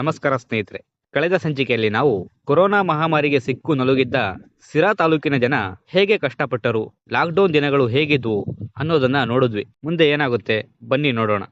ನಮಸ್ಕಾರ ಸ್ನೇಹಿತರೆ. ಕಳೆದ ಸಂಚಿಕೆಯಲ್ಲಿ ನಾವು ಕೊರೋನಾ ಮಹಾಮಾರಿಗೆ ಸಿಕ್ಕು ನಲುಗಿದ್ದ ಸಿರಾ ತಾಲೂಕಿನ ಜನ ಹೇಗೆ ಕಷ್ಟಪಟ್ಟರು, ಲಾಕ್ಡೌನ್ ದಿನಗಳು ಹೇಗಿದ್ವು ಅನ್ನೋದನ್ನ ನೋಡಿದ್ವಿ. ಮುಂದೆ ಏನಾಗುತ್ತೆ ಬನ್ನಿ ನೋಡೋಣ.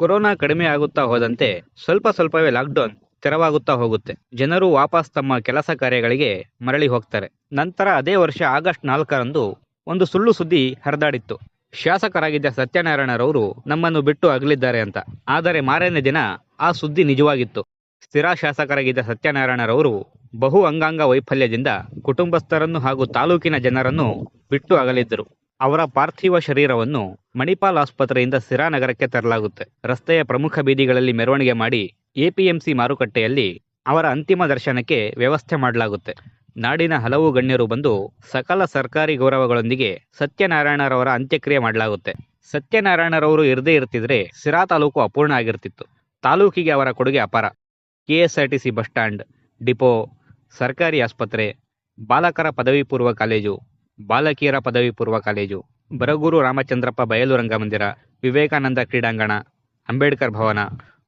ಕೊರೋನಾ ಕಡಿಮೆ ಆಗುತ್ತಾ ಹೋದಂತೆ ಸ್ವಲ್ಪ ಸ್ವಲ್ಪವೇ ಲಾಕ್ಡೌನ್ ತೆರವಾಗುತ್ತಾ ಹೋಗುತ್ತೆ. ಜನರು ವಾಪಸ್ ತಮ್ಮ ಕೆಲಸ ಕಾರ್ಯಗಳಿಗೆ ಮರಳಿ ಹೋಗ್ತಾರೆ. ನಂತರ ಅದೇ ವರ್ಷ ಆಗಸ್ಟ್ ನಾಲ್ಕರಂದು ಒಂದು ಸುಳ್ಳು ಸುದ್ದಿ ಹರಿದಾಡಿತ್ತು. ಶಾಸಕರಾಗಿದ್ದ ಸತ್ಯನಾರಾಯಣರವರು ನಮ್ಮನ್ನು ಬಿಟ್ಟು ಅಗಲಿದ್ದಾರೆ ಅಂತ. ಆದರೆ ಮಾರನೇ ದಿನ ಆ ಸುದ್ದಿ ನಿಜವಾಗಿತ್ತು. ಸ್ಥಿರ ಶಾಸಕರಾಗಿದ್ದ ಸತ್ಯನಾರಾಯಣರವರು ಬಹು ಅಂಗಾಂಗ ವೈಫಲ್ಯದಿಂದ ಕುಟುಂಬಸ್ಥರನ್ನು ಹಾಗೂ ತಾಲೂಕಿನ ಜನರನ್ನು ಬಿಟ್ಟು ಅಗಲಿದ್ದರು. ಅವರ ಪಾರ್ಥಿವ ಶರೀರವನ್ನು ಮಣಿಪಾಲ್ ಆಸ್ಪತ್ರೆಯಿಂದ ಸಿರಾ ನಗರಕ್ಕೆ ತರಲಾಗುತ್ತೆ. ರಸ್ತೆಯ ಪ್ರಮುಖ ಬೀದಿಗಳಲ್ಲಿ ಮೆರವಣಿಗೆ ಮಾಡಿ ಎಪಿಎಂಸಿ ಮಾರುಕಟ್ಟೆಯಲ್ಲಿ ಅವರ ಅಂತಿಮ ದರ್ಶನಕ್ಕೆ ವ್ಯವಸ್ಥೆ ಮಾಡಲಾಗುತ್ತೆ. ನಾಡಿನ ಹಲವು ಗಣ್ಯರು ಬಂದು ಸಕಲ ಸರ್ಕಾರಿ ಗೌರವಗಳೊಂದಿಗೆ ಸತ್ಯನಾರಾಯಣರವರ ಅಂತ್ಯಕ್ರಿಯೆ ಮಾಡಲಾಗುತ್ತೆ. ಸತ್ಯನಾರಾಯಣರವರು ಇರದೇ ಇರ್ತಿದ್ರೆ ಸಿರಾ ತಾಲೂಕು ಅಪೂರ್ಣ ಆಗಿರ್ತಿತ್ತು. ತಾಲೂಕಿಗೆ ಅವರ ಕೊಡುಗೆ ಅಪಾರ. ಕೆಎಸ್ಆರ್ಟಿಸಿ ಬಸ್ ಸ್ಟ್ಯಾಂಡ್ ಡಿಪೋ, ಸರ್ಕಾರಿ ಆಸ್ಪತ್ರೆ, ಬಾಲಕರ ಪದವಿ ಪೂರ್ವ ಕಾಲೇಜು, ಬಾಲಕಿಯರ ಪದವಿ ಪೂರ್ವ ಕಾಲೇಜು, ಬರಗೂರು ರಾಮಚಂದ್ರಪ್ಪ ಬಯಲು ರಂಗಮಂದಿರ, ವಿವೇಕಾನಂದ ಕ್ರೀಡಾಂಗಣ, ಅಂಬೇಡ್ಕರ್ ಭವನ,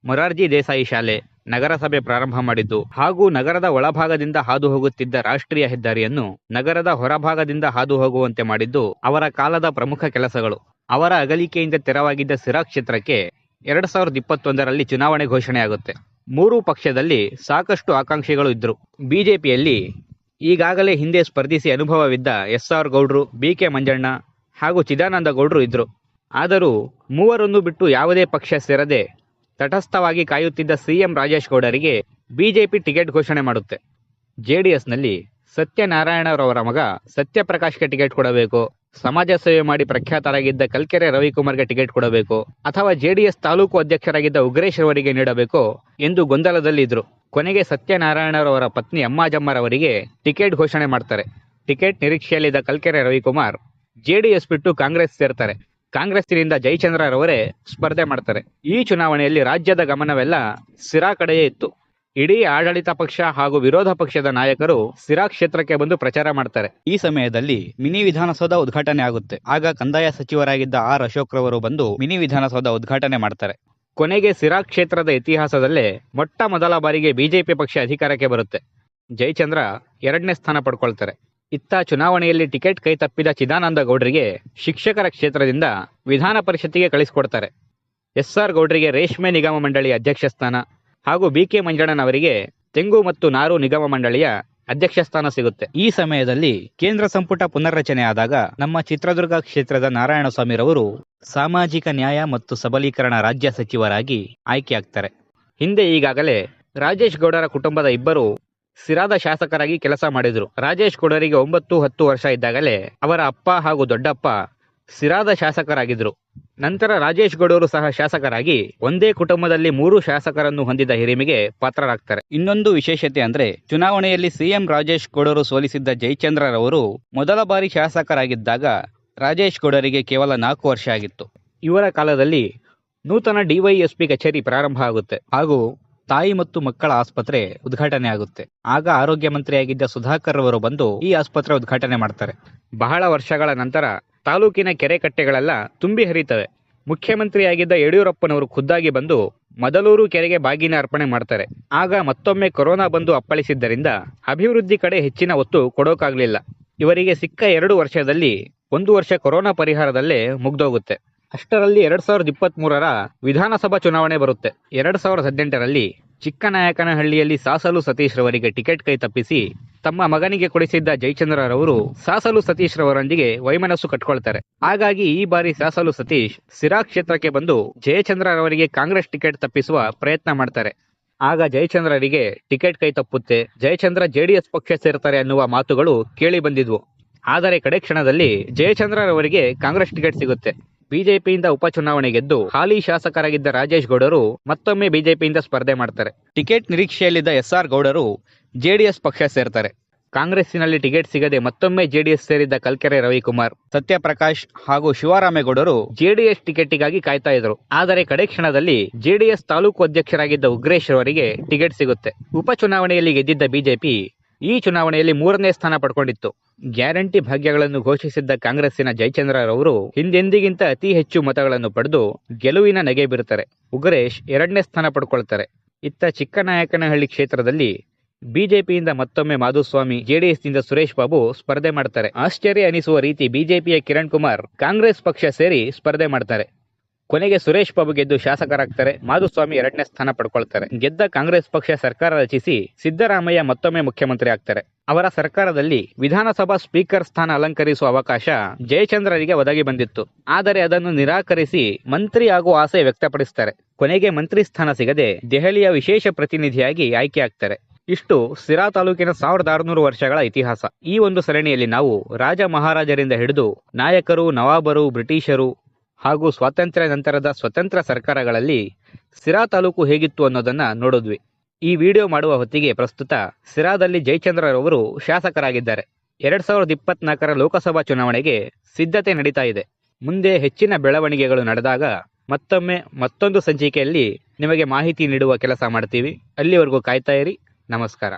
ಮೊರಾರ್ಜಿ ದೇಸಾಯಿ ಶಾಲೆ ನಗರಸಭೆ ಪ್ರಾರಂಭ ಮಾಡಿದ್ದು. ಹಾಗೂ ನಗರದ ಒಳಭಾಗದಿಂದ ಹಾದು ಹೋಗುತ್ತಿದ್ದ ರಾಷ್ಟ್ರೀಯ ಹೆದ್ದಾರಿಯನ್ನು ನಗರದ ಹೊರಭಾಗದಿಂದ ಹಾದು ಹೋಗುವಂತೆ ಮಾಡಿದ್ದು ಅವರ ಕಾಲದ ಪ್ರಮುಖ ಕೆಲಸಗಳು. ಅವರ ಅಗಲಿಕೆಯಿಂದ ತೆರವಾಗಿದ್ದ ಸಿರಾ ಕ್ಷೇತ್ರಕ್ಕೆ ಎರಡ್ ಸಾವಿರದ ಇಪ್ಪತ್ತೊಂದರಲ್ಲಿ ಚುನಾವಣೆ ಘೋಷಣೆಯಾಗುತ್ತೆ. ಮೂರು ಪಕ್ಷದಲ್ಲಿ ಸಾಕಷ್ಟು ಆಕಾಂಕ್ಷಿಗಳು ಇದ್ರು. ಬಿಜೆಪಿಯಲ್ಲಿ ಈಗಾಗಲೇ ಹಿಂದೆ ಸ್ಪರ್ಧಿಸಿ ಅನುಭವವಿದ್ದ ಎಸ್ ಆರ್ ಗೌಡ್ರು, ಬಿ ಕೆ ಮಂಜಣ್ಣ ಹಾಗೂ ಚಿದಾನಂದ ಗೌಡ್ರು ಇದ್ರು. ಆದರೂ ಮೂವರನ್ನು ಬಿಟ್ಟು ಯಾವುದೇ ಪಕ್ಷ ಸೇರದೆ ತಟಸ್ಥವಾಗಿ ಕಾಯುತ್ತಿದ್ದ ಸಿಎಂ ರಾಜೇಶ್ ಗೌಡರಿಗೆ ಬಿಜೆಪಿ ಟಿಕೆಟ್ ಘೋಷಣೆ ಮಾಡುತ್ತೆ. ಜೆಡಿಎಸ್ನಲ್ಲಿ ಸತ್ಯನಾರಾಯಣರವರ ಮಗ ಸತ್ಯಪ್ರಕಾಶ್ಗೆ ಟಿಕೆಟ್ ಕೊಡಬೇಕು. ಸಮಾಜ ಸೇವೆ ಮಾಡಿ ಪ್ರಖ್ಯಾತರಾಗಿದ್ದ ಕಲ್ಕೆರೆ ರವಿಕುಮಾರ್ಗೆ ಟಿಕೆಟ್ ಕೊಡಬೇಕು. ಅಥವಾ ಜೆಡಿಎಸ್ ತಾಲೂಕು ಅಧ್ಯಕ್ಷರಾಗಿದ್ದ ಉಗ್ರೇಶ್ ಅವರಿಗೆ ನೀಡಬೇಕು ಎಂದು ಗೊಂದಲದಲ್ಲಿದ್ದರು ಕೊನೆಗೆ ಸತ್ಯನಾರಾಯಣರವರ ಪತ್ನಿ ಅಮ್ಮಾಜಮ್ಮರವರಿಗೆ ಟಿಕೆಟ್ ಘೋಷಣೆ ಮಾಡ್ತಾರೆ. ಟಿಕೆಟ್ ನಿರೀಕ್ಷೆಯಲ್ಲಿದ್ದ ಕಲ್ಕೆರೆ ರವಿಕುಮಾರ್ ಜೆಡಿಎಸ್ ಬಿಟ್ಟು ಕಾಂಗ್ರೆಸ್ ಸೇರ್ತಾರೆ. ಕಾಂಗ್ರೆಸ್ಸಿನಿಂದ ಜಯಚಂದ್ರರವರೇ ಸ್ಪರ್ಧೆ ಮಾಡ್ತಾರೆ. ಈ ಚುನಾವಣೆಯಲ್ಲಿ ರಾಜ್ಯದ ಗಮನವೆಲ್ಲ ಸಿರಾ ಕಡೆಯೇ ಇತ್ತು. ಇಡೀ ಆಡಳಿತ ಪಕ್ಷ ಹಾಗೂ ವಿರೋಧ ಪಕ್ಷದ ನಾಯಕರು ಸಿರಾ ಕ್ಷೇತ್ರಕ್ಕೆ ಬಂದು ಪ್ರಚಾರ ಮಾಡ್ತಾರೆ. ಈ ಸಮಯದಲ್ಲಿ ಮಿನಿ ವಿಧಾನಸೌಧ ಉದ್ಘಾಟನೆ ಆಗುತ್ತೆ. ಆಗ ಕಂದಾಯ ಸಚಿವರಾಗಿದ್ದ ಆರ್ ಅಶೋಕ್ ರವರು ಬಂದು ಮಿನಿ ವಿಧಾನಸೌಧ ಉದ್ಘಾಟನೆ ಮಾಡ್ತಾರೆ. ಕೊನೆಗೆ ಸಿರಾ ಕ್ಷೇತ್ರದ ಇತಿಹಾಸದಲ್ಲೇ ಮೊಟ್ಟ ಮೊದಲ ಬಾರಿಗೆ ಬಿಜೆಪಿ ಪಕ್ಷ ಅಧಿಕಾರಕ್ಕೆ ಬರುತ್ತೆ. ಜಯಚಂದ್ರ ಎರಡನೇ ಸ್ಥಾನ ಪಡ್ಕೊಳ್ತಾರೆ. ಇತ್ತ ಚುನಾವಣೆಯಲ್ಲಿ ಟಿಕೆಟ್ ಕೈ ತಪ್ಪಿದ ಚಿದಾನಂದ ಗೌಡ್ರಿಗೆ ಶಿಕ್ಷಕರ ಕ್ಷೇತ್ರದಿಂದ ವಿಧಾನ ಪರಿಷತ್ತಿಗೆ ಕಳಿಸಿಕೊಡ್ತಾರೆ. ಎಸ್ ಆರ್ ಗೌಡ್ರಿಗೆ ರೇಷ್ಮೆ ನಿಗಮ ಮಂಡಳಿಯ ಅಧ್ಯಕ್ಷ ಸ್ಥಾನ ಹಾಗೂ ಬಿ ಕೆ ಮಂಜಣ್ಣನವರಿಗೆ ತೆಂಗು ಮತ್ತು ನಾರು ನಿಗಮ ಮಂಡಳಿಯ ಅಧ್ಯಕ್ಷ ಸ್ಥಾನ ಸಿಗುತ್ತೆ. ಈ ಸಮಯದಲ್ಲಿ ಕೇಂದ್ರ ಸಂಪುಟ ಪುನರ್ರಚನೆ ಆದಾಗ ನಮ್ಮ ಚಿತ್ರದುರ್ಗ ಕ್ಷೇತ್ರದ ನಾರಾಯಣಸ್ವಾಮಿರವರು ಸಾಮಾಜಿಕ ನ್ಯಾಯ ಮತ್ತು ಸಬಲೀಕರಣ ರಾಜ್ಯ ಸಚಿವರಾಗಿ ಆಯ್ಕೆಯಾಗ್ತಾರೆ ಹಿಂದೆ ಈಗಾಗಲೇ ರಾಜೇಶ್ ಗೌಡರ ಕುಟುಂಬದ ಇಬ್ಬರು ಸಿರಾದ ಶಾಸಕರಾಗಿ ಕೆಲಸ ಮಾಡಿದರು. ರಾಜೇಶ್ ಕೊಡರಿಗೆ ಒಂಬತ್ತು, ಹತ್ತು ವರ್ಷ ಇದ್ದಾಗಲೇ ಅವರ ಅಪ್ಪ ಹಾಗೂ ದೊಡ್ಡಪ್ಪ ಸಿರಾದ ಶಾಸಕರಾಗಿದ್ರು. ನಂತರ ರಾಜೇಶ್ ಗೌಡರು ಸಹ ಶಾಸಕರಾಗಿ ಒಂದೇ ಕುಟುಂಬದಲ್ಲಿ ಮೂರು ಶಾಸಕರನ್ನು ಹೊಂದಿದ ಹಿರಿಮೆಗೆ ಪಾತ್ರರಾಗ್ತಾರೆ. ಇನ್ನೊಂದು ವಿಶೇಷತೆ ಅಂದ್ರೆ ಚುನಾವಣೆಯಲ್ಲಿ ಸಿಎಂ ರಾಜೇಶ್ ಗೌಡರು ಸೋಲಿಸಿದ್ದ ಜಯಚಂದ್ರರವರು ಮೊದಲ ಬಾರಿ ಶಾಸಕರಾಗಿದ್ದಾಗ ರಾಜೇಶ್ ಗೌಡರಿಗೆ ಕೇವಲ ನಾಲ್ಕು ವರ್ಷ ಆಗಿತ್ತು. ಇವರ ಕಾಲದಲ್ಲಿ ನೂತನ ಡಿವೈಎಸ್ಪಿ ಕಚೇರಿ ಪ್ರಾರಂಭ ಆಗುತ್ತೆ. ಹಾಗೂ ತಾಯಿ ಮತ್ತು ಮಕ್ಕಳ ಆಸ್ಪತ್ರೆ ಉದ್ಘಾಟನೆ ಆಗುತ್ತೆ. ಆಗ ಆರೋಗ್ಯ ಮಂತ್ರಿಯಾಗಿದ್ದ ಸುಧಾಕರ್ ಅವರು ಬಂದು ಈ ಆಸ್ಪತ್ರೆ ಉದ್ಘಾಟನೆ ಮಾಡ್ತಾರೆ. ಬಹಳ ವರ್ಷಗಳ ನಂತರ ತಾಲೂಕಿನ ಕೆರೆ ಕಟ್ಟೆಗಳೆಲ್ಲ ತುಂಬಿ ಹರಿತವೆ. ಮುಖ್ಯಮಂತ್ರಿಯಾಗಿದ್ದ ಯಡಿಯೂರಪ್ಪನವರು ಖುದ್ದಾಗಿ ಬಂದು ಮೊದಲೂರು ಕೆರೆಗೆ ಬಾಗಿನ ಅರ್ಪಣೆ ಮಾಡ್ತಾರೆ. ಆಗ ಮತ್ತೊಮ್ಮೆ ಕೊರೋನಾ ಬಂದು ಅಪ್ಪಳಿಸಿದ್ದರಿಂದ ಅಭಿವೃದ್ಧಿ ಕಡೆ ಹೆಚ್ಚಿನ ಒತ್ತು ಕೊಡೋಕಾಗ್ಲಿಲ್ಲ. ಇವರಿಗೆ ಸಿಕ್ಕ ಎರಡು ವರ್ಷದಲ್ಲಿ ಒಂದು ವರ್ಷ ಕೊರೋನಾ ಪರಿಹಾರದಲ್ಲೇ ಮುಗ್ದೋಗುತ್ತೆ. ಅಷ್ಟರಲ್ಲಿ ಎರಡ್ ಸಾವಿರದ ಇಪ್ಪತ್ತ್ ಮೂರರ ವಿಧಾನಸಭಾ ಚುನಾವಣೆ ಬರುತ್ತೆ. ಎರಡ್ ಸಾವಿರದ ಹದಿನೆಂಟರಲ್ಲಿ ಚಿಕ್ಕನಾಯಕನಹಳ್ಳಿಯಲ್ಲಿ ಸಾಸಲು ಸತೀಶ್ ರವರಿಗೆ ಟಿಕೆಟ್ ಕೈ ತಪ್ಪಿಸಿ ತಮ್ಮ ಮಗನಿಗೆ ಕೊಡಿಸಿದ್ದ ಜಯಚಂದ್ರರವರು ಸಾಸಲು ಸತೀಶ್ ರವರೊಂದಿಗೆ ವೈಮನಸ್ಸು ಕಟ್ಕೊಳ್ತಾರೆ. ಹಾಗಾಗಿ ಈ ಬಾರಿ ಸಾಸಲು ಸತೀಶ್ ಸಿರಾ ಕ್ಷೇತ್ರಕ್ಕೆ ಬಂದು ಜಯಚಂದ್ರರವರಿಗೆ ಕಾಂಗ್ರೆಸ್ ಟಿಕೆಟ್ ತಪ್ಪಿಸುವ ಪ್ರಯತ್ನ ಮಾಡ್ತಾರೆ. ಆಗ ಜಯಚಂದ್ರರಿಗೆ ಟಿಕೆಟ್ ಕೈ ತಪ್ಪುತ್ತೆ, ಜಯಚಂದ್ರ ಜೆಡಿಎಸ್ ಪಕ್ಷ ಸೇರ್ತಾರೆ ಅನ್ನುವ ಮಾತುಗಳು ಕೇಳಿ ಬಂದಿದ್ವು. ಆದರೆ ಕಡೆ ಕ್ಷಣದಲ್ಲಿ ಜಯಚಂದ್ರರವರಿಗೆ ಕಾಂಗ್ರೆಸ್ ಟಿಕೆಟ್ ಸಿಗುತ್ತೆ. ಬಿಜೆಪಿಯಿಂದ ಉಪಚುನಾವಣೆ ಗೆದ್ದು ಹಾಲಿ ಶಾಸಕರಾಗಿದ್ದ ರಾಜೇಶ್ ಗೌಡರು ಮತ್ತೊಮ್ಮೆ ಬಿಜೆಪಿಯಿಂದ ಸ್ಪರ್ಧೆ ಮಾಡ್ತಾರೆ. ಟಿಕೆಟ್ ನಿರೀಕ್ಷೆಯಲ್ಲಿದ್ದ ಎಸ್ ಆರ್ ಗೌಡರು ಜೆಡಿಎಸ್ ಪಕ್ಷ ಸೇರ್ತಾರೆ. ಕಾಂಗ್ರೆಸ್ಸಿನಲ್ಲಿ ಟಿಕೆಟ್ ಸಿಗದೆ ಮತ್ತೊಮ್ಮೆ ಜೆಡಿಎಸ್ ಸೇರಿದ್ದ ಕಲ್ಕೆರೆ ರವಿಕುಮಾರ್, ಸತ್ಯಪ್ರಕಾಶ್ ಹಾಗೂ ಶಿವರಾಮೇಗೌಡರು ಜೆಡಿಎಸ್ ಟಿಕೆಟ್ಗಾಗಿ ಕಾಯ್ತಾ ಇದ್ರು. ಆದರೆ ಕಡೆ ಕ್ಷಣದಲ್ಲಿ ಜೆಡಿಎಸ್ ತಾಲೂಕು ಅಧ್ಯಕ್ಷರಾಗಿದ್ದ ಉಗ್ರೇಶ್ ಅವರಿಗೆ ಟಿಕೆಟ್ ಸಿಗುತ್ತೆ. ಉಪಚುನಾವಣೆಯಲ್ಲಿ ಗೆದ್ದಿದ್ದ ಬಿಜೆಪಿ ಈ ಚುನಾವಣೆಯಲ್ಲಿ ಮೂರನೇ ಸ್ಥಾನ ಪಡ್ಕೊಂಡಿತ್ತು. ಗ್ಯಾರಂಟಿ ಭಾಗ್ಯಗಳನ್ನು ಘೋಷಿಸಿದ್ದ ಕಾಂಗ್ರೆಸ್ಸಿನ ಜಯಚಂದ್ರರವರು ಹಿಂದೆಂದಿಗಿಂತ ಅತಿ ಹೆಚ್ಚು ಮತಗಳನ್ನು ಪಡೆದು ಗೆಲುವಿನ ನಗೆ ಬೀರುತ್ತಾರೆ. ಉಗ್ರೇಶ್ ಎರಡನೇ ಸ್ಥಾನ ಪಡ್ಕೊಳ್ತಾರೆ. ಇತ್ತ ಚಿಕ್ಕನಾಯಕನಹಳ್ಳಿ ಕ್ಷೇತ್ರದಲ್ಲಿ ಬಿಜೆಪಿಯಿಂದ ಮತ್ತೊಮ್ಮೆ ಮಾಧುಸ್ವಾಮಿ, ಜೆಡಿಎಸ್ನಿಂದ ಸುರೇಶ್ ಬಾಬು ಸ್ಪರ್ಧೆ ಮಾಡ್ತಾರೆ. ಆಶ್ಚರ್ಯ ಅನಿಸುವ ರೀತಿ ಬಿಜೆಪಿಯ ಕಿರಣ್ ಕುಮಾರ್ ಕಾಂಗ್ರೆಸ್ ಪಕ್ಷ ಸೇರಿ ಸ್ಪರ್ಧೆ ಮಾಡ್ತಾರೆ. ಕೊನೆಗೆ ಸುರೇಶ್ ಬಾಬು ಗೆದ್ದು ಶಾಸಕರಾಗ್ತಾರೆ. ಮಾಧುಸ್ವಾಮಿ ಎರಡನೇ ಸ್ಥಾನ ಪಡ್ಕೊಳ್ತಾರೆ. ಗೆದ್ದ ಕಾಂಗ್ರೆಸ್ ಪಕ್ಷ ಸರ್ಕಾರ ರಚಿಸಿ ಸಿದ್ದರಾಮಯ್ಯ ಮತ್ತೊಮ್ಮೆ ಮುಖ್ಯಮಂತ್ರಿ ಆಗ್ತಾರೆ. ಅವರ ಸರ್ಕಾರದಲ್ಲಿ ವಿಧಾನಸಭಾ ಸ್ಪೀಕರ್ ಸ್ಥಾನ ಅಲಂಕರಿಸುವ ಅವಕಾಶ ಜಯಚಂದ್ರರಿಗೆ ಒದಗಿ ಬಂದಿತ್ತು. ಆದರೆ ಅದನ್ನು ನಿರಾಕರಿಸಿ ಮಂತ್ರಿ ಆಗುವ ಆಸೆ ವ್ಯಕ್ತಪಡಿಸ್ತಾರೆ. ಕೊನೆಗೆ ಮಂತ್ರಿ ಸ್ಥಾನ ಸಿಗದೆ ದೆಹಲಿಯ ವಿಶೇಷ ಪ್ರತಿನಿಧಿಯಾಗಿ ಆಯ್ಕೆ ಆಗ್ತಾರೆ. ಇಷ್ಟು ಸಿರಾ ತಾಲೂಕಿನ ಸಾವಿರದ ಆರುನೂರು ವರ್ಷಗಳ ಇತಿಹಾಸ. ಈ ಒಂದು ಸರಣಿಯಲ್ಲಿ ನಾವು ರಾಜ ಮಹಾರಾಜರಿಂದ ಹಿಡಿದು ನಾಯಕರು, ನವಾಬರು, ಬ್ರಿಟಿಷರು ಹಾಗೂ ಸ್ವಾತಂತ್ರ್ಯ ನಂತರದ ಸ್ವತಂತ್ರ ಸರ್ಕಾರಗಳಲ್ಲಿ ಸಿರಾ ತಾಲೂಕು ಹೇಗಿತ್ತು ಅನ್ನೋದನ್ನ ನೋಡಿದ್ವಿ. ಈ ವಿಡಿಯೋ ಮಾಡುವ ಹೊತ್ತಿಗೆ ಪ್ರಸ್ತುತ ಸಿರಾದಲ್ಲಿ ಜಯಚಂದ್ರರವರು ಶಾಸಕರಾಗಿದ್ದಾರೆ. ಎರಡ್ ಸಾವಿರದ ಇಪ್ಪತ್ನಾಲ್ಕರ ಲೋಕಸಭಾ ಚುನಾವಣೆಗೆ ಸಿದ್ಧತೆ ನಡೀತಾ ಇದೆ. ಮುಂದೆ ಹೆಚ್ಚಿನ ಬೆಳವಣಿಗೆಗಳು ನಡೆದಾಗ ಮತ್ತೊಮ್ಮೆ ಮತ್ತೊಂದು ಸಂಚಿಕೆಯಲ್ಲಿ ನಿಮಗೆ ಮಾಹಿತಿ ನೀಡುವ ಕೆಲಸ ಮಾಡ್ತೀವಿ. ಅಲ್ಲಿವರೆಗೂ ಕಾಯ್ತಾ ಇರಿ. ನಮಸ್ಕಾರ.